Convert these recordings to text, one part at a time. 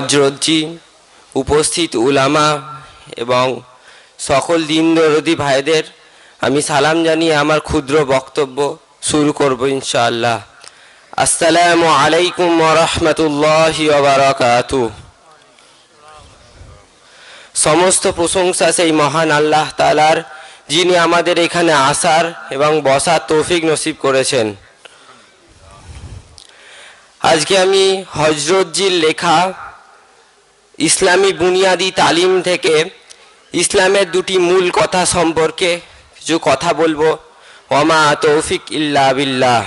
হজরতজি উপস্থিত উলামা এবং সকল দিন দরদি ভাইদের আমি সালাম জানিয়ে আমার ক্ষুদ্র বক্তব্য শুরু করব ইনশাআল্লাহ। আসসালামু আলাইকুম রহমতুল্লাহ বারাকাতু সমস্ত প্রশংসা সেই মহান আল্লাহ তালার যিনি আমাদের এখানে আসার এবং বসার তৌফিক নসিব করেছেন। আজকে আমি হজরতজির লেখা ইসলামী বুনিয়াদি তালিম থেকে ইসলামের দুটি মূল কথা সম্পর্কে কিছু কথা বলব। ওমা তৌফিক ইল্লা বিল্লাহ।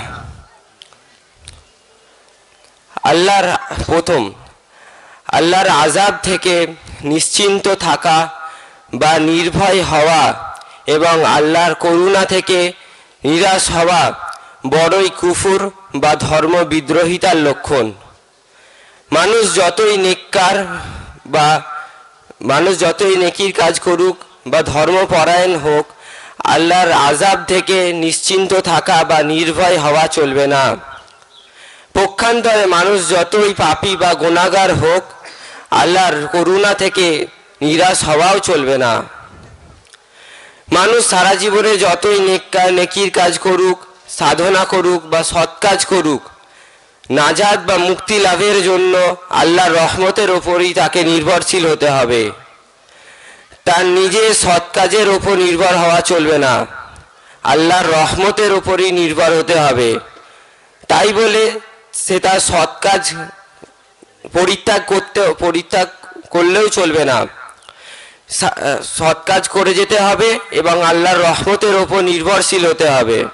আল্লাহর প্রথম, আল্লাহর আজাব থেকে নিশ্চিন্ত থাকা বা নির্ভয় হওয়া এবং আল্লাহর করুণা থেকে নিরাশ হওয়া বড়ই কুফুর বা ধর্ম বিদ্রোহিতার লক্ষণ। মানুষ যতই নেককার বা মানুষ যতই নেকির কাজ করুক বা ধর্মপরায়ণ হোক, আল্লাহর আজাব থেকে নিশ্চিন্ত থাকা বা নির্ভয় হওয়া চলবে না। পক্ষান্তরে মানুষ যতই পাপী বা গুণাগার হোক, আল্লাহর করুণা থেকে নিরাশ হওয়াও চলবে না। মানুষ সারা জীবনে যতই নেকির কাজ করুক, সাধনা করুক বা সৎ কাজ করুক নাজাদ বা মুক্তি লাভের জন্য আল্লাহর রহমতের ওপরই তাকে নির্ভরশীল হতে হবে। তার নিজের সৎ কাজের ওপর নির্ভর হওয়া চলবে না। আল্লাহর রহমতের ওপরই নির্ভর হতে হবে। তাই বলে সে তার সৎ কাজ পরিত্যাগ করতে, পরিত্যাগ করলেও চলবে না। সৎ কাজ করে যেতে হবে এবং আল্লাহর রহমতের ওপর নির্ভরশীল হতে হবে।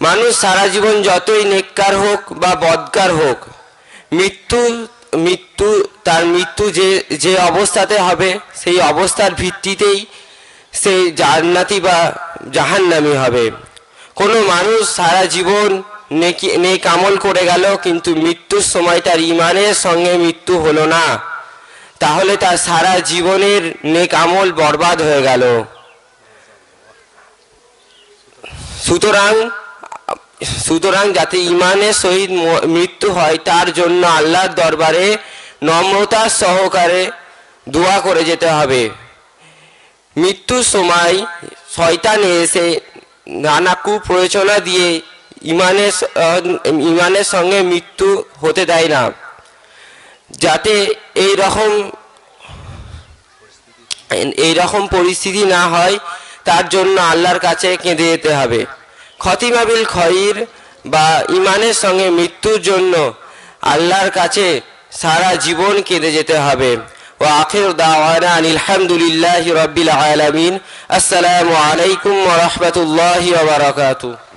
মানুষ সারা জীবন যতই নেককার হোক বা বদকার হোক, মৃত্যু মৃত্যু, তার মৃত্যু যে যে অবস্থাতে হবে, সেই অবস্থার ভিত্তিতেই সে জান্নাতি বা জাহান্নামি হবে। কোনো মানুষ সারা জীবন নেকি, নেক আমল করে গেল, কিন্তু মৃত্যুর সময় তার ইমানের সঙ্গে মৃত্যু হলো না। তাহলে তার সারা জীবনের নেক আমল বরবাদ হয়ে গেল। সুতরাং সুতরাং যাতে ইমানের সহিত মৃত্যু হয়, তার জন্য আল্লাহর দরবারে নম্রতার সহকারে দোয়া করে যেতে হবে। মৃত্যুর সময় শয়তানে এসে নানা কুপ্রয়োজনা দিয়ে ইমানের ইমানের সঙ্গে মৃত্যু হতে দেয় না। যাতে এই রকম এই রকম পরিস্থিতি না হয়, তার জন্য আল্লাহর কাছে কেঁদে যেতে হবে। খতিমাবিল খয়ির বা ইমানের সঙ্গে মৃত্যুর জন্য আল্লাহর কাছে সারা জীবন কেঁদে যেতে হবে। ও আখির দাওয়ানা আলহামদুলিল্লাহ রবিল আলমিন। আসসালামু আলাইকুম রহমতুল্লাহ বারাকাতুহু।